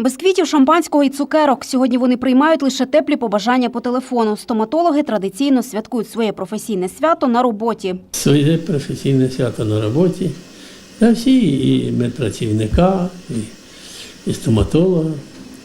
Без квітів, шампанського і цукерок. Сьогодні вони приймають лише теплі побажання по телефону. Стоматологи традиційно святкують своє професійне свято на роботі. Своє професійне свято на роботі. Та всі і медпрацівника, і, і стоматолога.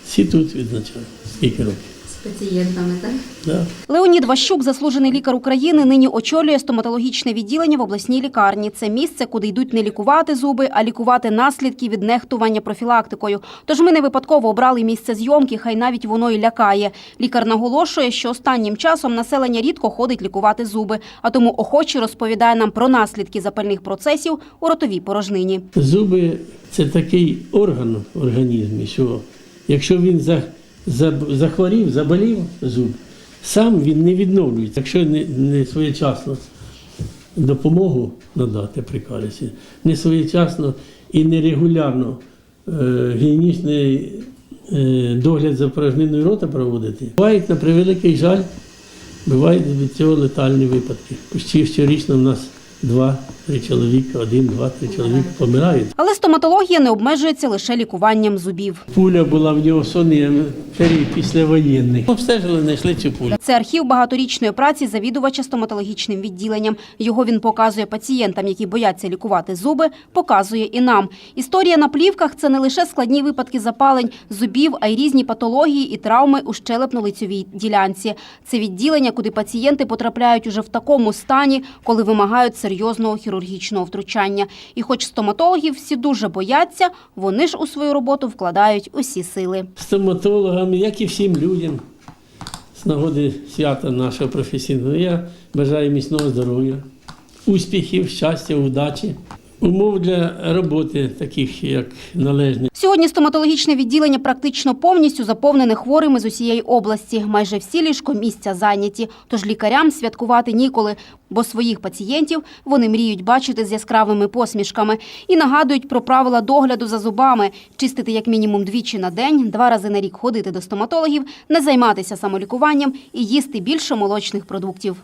Всі тут відзначають. Скільки років. Пацієнтами, так? Да. Леонід Ващук, заслужений лікар України, нині очолює стоматологічне відділення в обласній лікарні. Це місце, куди йдуть не лікувати зуби, а лікувати наслідки від нехтування профілактикою. Тож ми не випадково обрали місце зйомки, хай навіть воно і лякає. Лікар наголошує, що останнім часом населення рідко ходить лікувати зуби, а тому охоче розповідає нам про наслідки запальних процесів у ротовій порожнині. Зуби це такий орган в організмі, що якщо він за, захворів, заболів зуб, сам він не відновлюється. Якщо не, не своєчасно допомогу надати при карісі, не своєчасно і нерегулярно е, гігієнічний е, догляд за порожниною рота проводити, бувають на превеликий жаль, бувають від цього летальні випадки. Щорічно в нас два-три чоловіка, один, два, три чоловіка помирають. Але стоматологія не обмежується лише лікуванням зубів. Пуля була в нього період післявоєнний. Обстежили, знайшли цю пулю. Це архів багаторічної праці завідувача стоматологічним відділенням. Його він показує пацієнтам, які бояться лікувати зуби, показує і нам. Історія на плівках це не лише складні випадки запалень зубів, а й різні патології і травми у щелепно-лицьовій ділянці. Це відділення, куди пацієнти потрапляють уже в такому стані, коли вимагають серйозного хірургічного втручання. І хоч стоматологів всі дуже бояться, вони ж у свою роботу вкладають усі сили. Стоматологам, як і всім людям, з нагоди свята нашого професійного, я бажаю міцного здоров'я, успіхів, щастя, удачі, умов для роботи, таких як належні. Сьогодні стоматологічне відділення практично повністю заповнене хворими з усієї області. Майже всі ліжкомісця зайняті. Тож лікарям святкувати ніколи, бо своїх пацієнтів вони мріють бачити з яскравими посмішками і нагадують про правила догляду за зубами: чистити як мінімум двічі на день, два рази на рік ходити до стоматологів, не займатися самолікуванням і їсти більше молочних продуктів.